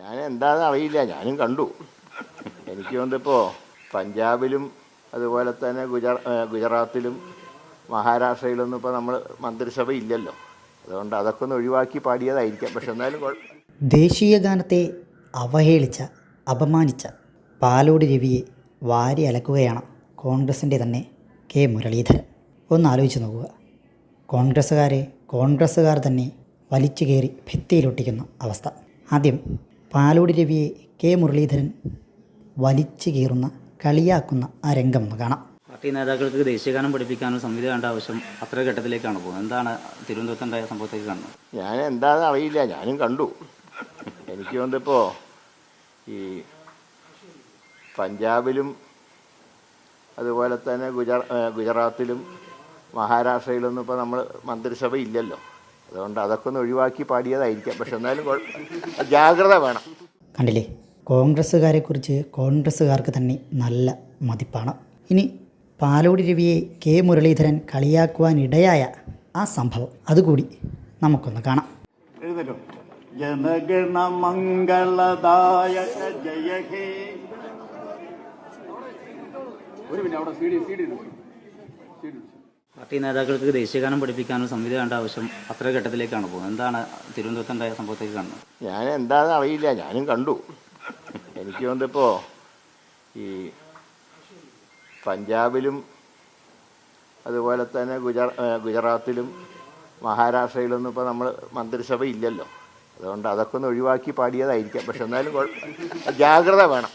ഞാൻ എന്താണെന്ന് അറിയില്ല ഞാനും കണ്ടു. എനിക്ക് തോന്നിപ്പോൾ പഞ്ചാബിലും അതുപോലെ തന്നെ ഗുജറാ ഗുജറാത്തിലും മഹാരാഷ്ട്രയിലൊന്നും ഇപ്പോൾ നമ്മൾ മന്ത്രിസഭ ഇല്ലല്ലോ. അതുകൊണ്ട് അതൊക്കെ ഒന്ന് ഒഴിവാക്കി പാടിയതായിരിക്കാം. പക്ഷെ എന്നാലും ദേശീയ ഗാനത്തെ അവഹേളിച്ച അപമാനിച്ച പാലോട് രവിയെ വാരി അലക്കുകയാണ് കോൺഗ്രസിന്റെ തന്നെ കെ മുരളീധരൻ. ഒന്ന് ആലോചിച്ച് നോക്കുക. കോൺഗ്രസ്സുകാരെ കോൺഗ്രസ്സുകാർ തന്നെ വലിച്ചു കയറി ഭിത്തിയിലൊട്ടിക്കുന്ന അവസ്ഥ. ആദ്യം പാലോട് രവിയെ കെ മുരളീധരൻ വലിച്ചു കീറുന്ന കളിയാക്കുന്ന ആ രംഗം ഒന്ന് കാണാം. പാർട്ടി നേതാക്കൾക്ക് ദേശീയഗാനം പഠിപ്പിക്കാനുള്ള സംവിധാനയുടെ ആവശ്യം അത്ര ഘട്ടത്തിലേക്കാണ് പോകുന്നത്. എന്താണ് തിരുവനന്തപുരത്തുണ്ടായ സംഭവത്തേക്ക് കാണുന്നത്? ഞാൻ എന്താണെന്ന് അറിയില്ല. ഞാനും കണ്ടു. എനിക്ക് വന്നിപ്പോൾ ഈ പഞ്ചാബിലും അതുപോലെ തന്നെ ഗുജറ ഗുജറാത്തിലും മഹാരാഷ്ട്രയിലൊന്നും ഇപ്പോൾ നമ്മൾ മന്ത്രിസഭ ഇല്ലല്ലോ. അതുകൊണ്ട് അതൊക്കെ ഒന്ന് ഒഴിവാക്കി പാടിയതായിരിക്കാം. പക്ഷെ എന്നാലും ജാഗ്രത വേണം. കണ്ടില്ലേ? കോൺഗ്രസ്സുകാരെക്കുറിച്ച് കോൺഗ്രസ്സുകാർക്ക് തന്നെ നല്ല മതിപ്പാണ്. ഇനി പാലോടി രവിയെ കെ മുരളീധരൻ കളിയാക്കുവാനിടയായ ആ സംഭവം അതുകൂടി നമുക്കൊന്ന് കാണാം. എഴുന്നേറ്റോ. ജനഗണ മംഗളദായക ജയ ഒരു മിനിറ്റ് അവിടെ CD CD C D C D party നേതാക്കൾക്ക് ദേശീയഗാനം പഠിപ്പിക്കാനുള്ള സംവിധാനം ആവശ്യം അത്ര ഘട്ടത്തിലേക്കാണ് പോകുന്നത്. എന്താണ് തിരുവനന്തപുരത്തുണ്ടായ സംഭവത്തേക്ക് കാണുന്നത്? ഞാൻ എന്താണെന്ന് അറിയില്ല. ഞാനും കണ്ടു. എനിക്ക് വന്നിപ്പോൾ ഈ പഞ്ചാബിലും അതുപോലെ തന്നെ ഗുജറാ ഗുജറാത്തിലും മഹാരാഷ്ട്രയിലൊന്നും ഇപ്പോൾ നമ്മൾ മന്ത്രിസഭ ഇല്ലല്ലോ. അതുകൊണ്ട് അതൊക്കെ ഒന്ന് ഒഴിവാക്കി പാടിയതായിരിക്കാം. പക്ഷെ എന്നാലും ജാഗ്രത വേണം.